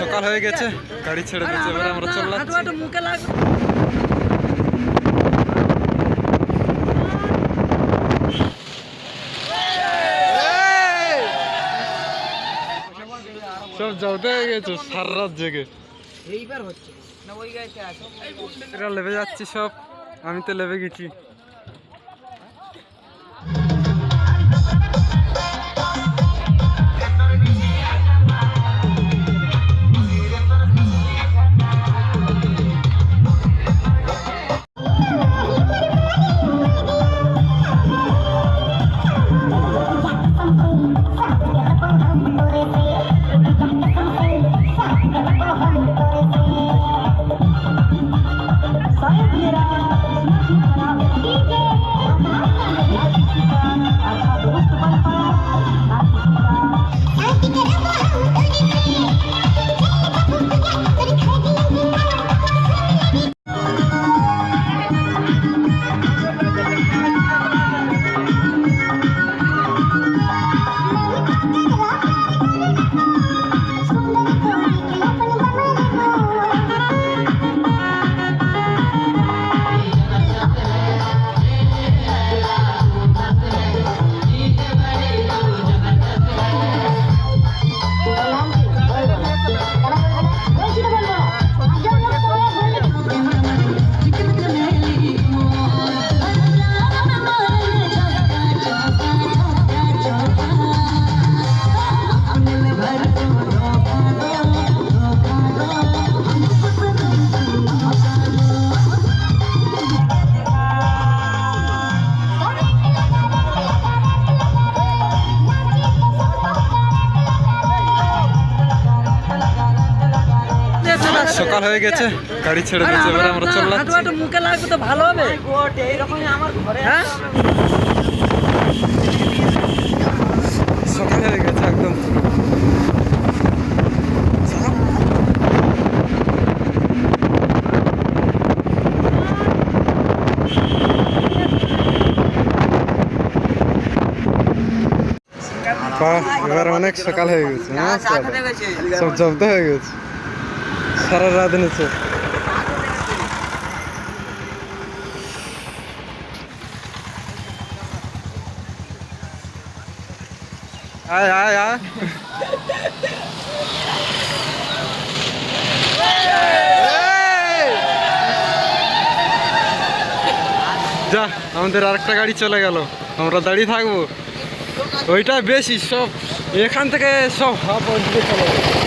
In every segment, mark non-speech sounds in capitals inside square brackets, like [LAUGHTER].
সকাল হয়ে গেছে গাড়ি ছেড়ে দিচ্ছে এবার আমরা চলে যাচ্ছি মুখে লাগবে। সব যাওতে হয়ে গেছে সারা রাত জেগে। এইবার হচ্ছে। না ওই গাড়িতে আসো এরা লেবে যাচ্ছি সব আমি তো লেবে গেছি। সকাল হয়ে গেছে গাড়ি ছেড়ে দিচ্ছে এবার আমরা চলে হাঁটু যাচ্ছি হাঁটু মুখে লাগবে তো ভালো হবে। আমার ঘরে হ্যাঁ? সকাল হয়ে গেছে একদম বাহ, এবার অনেক সকাল হয়ে গেছে। সব জব্দ হয়ে গেছে। সারা রাত নিচে আয় আয় আয়। যা, আমাদের আরেকটা গাড়ি চলে গেল। আমরা দাঁড়িয়ে থাকব। ওইটা বেশি, সব এখান থেকে সব হাফ চলে।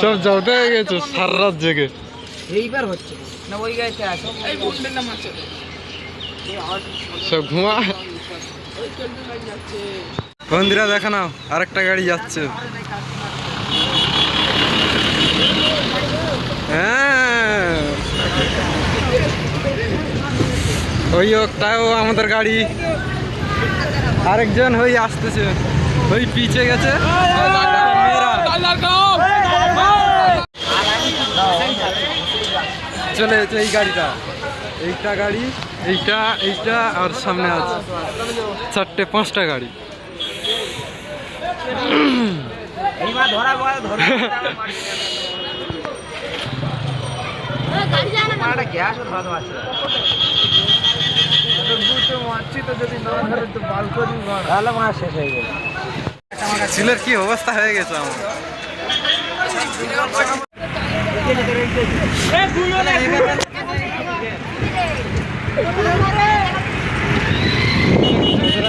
সব হয়ে গেছে সারা রাত জেগে এইবার হচ্ছে না ওই গাড়িতে আসো এই বুন্ডের নাম আছে সব ঘুমা বন্ধুরা দেখো নাও আরেকটা গাড়ি যাচ্ছে হ্যাঁ ওই তাও আমাদের গাড়ি আরেকজন ওই আসতেছে ওই পিছে গেছে মেয়েরা। চলে এই গাড়িটা। এইটা গাড়ি এইটা এইটা আর সামনে আছে। চারটে পাঁচটা গাড়ি। হয়ে [LAUGHS] ছেলের কি অবস্থা হয়ে গেছে আমার?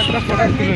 একটা প্রোডাক্ট কিনে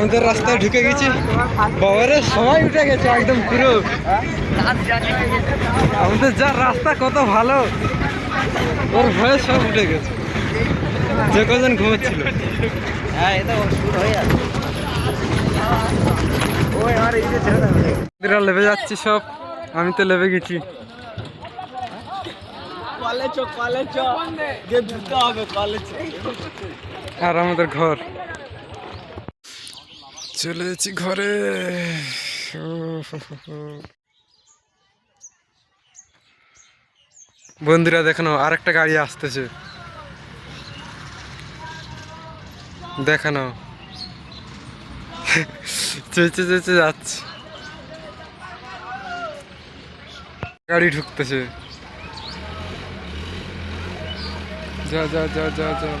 আমাদের রাস্তায় ঢুকে গেছি। বাবারে সবাই উঠে গেছে একদম পুরো। আমাদের যা রাস্তা কত ভালো। ওর ভয়ে সব উঠে গেছে। যে কজন ঘুমাচ্ছিল। হ্যাঁ লেবে যাচ্ছি সব। আমি তো লেবে গেছি। আর আমাদের ঘর। চলে যাচ্ছি ঘরে। বন্ধুরা দেখানো আরেকটা গাড়ি আসতেছে। দেখানো চেঁচে চেঁচে যাচ্ছে। গাড়ি ঢুকতেছে। যা যা যা যা যা।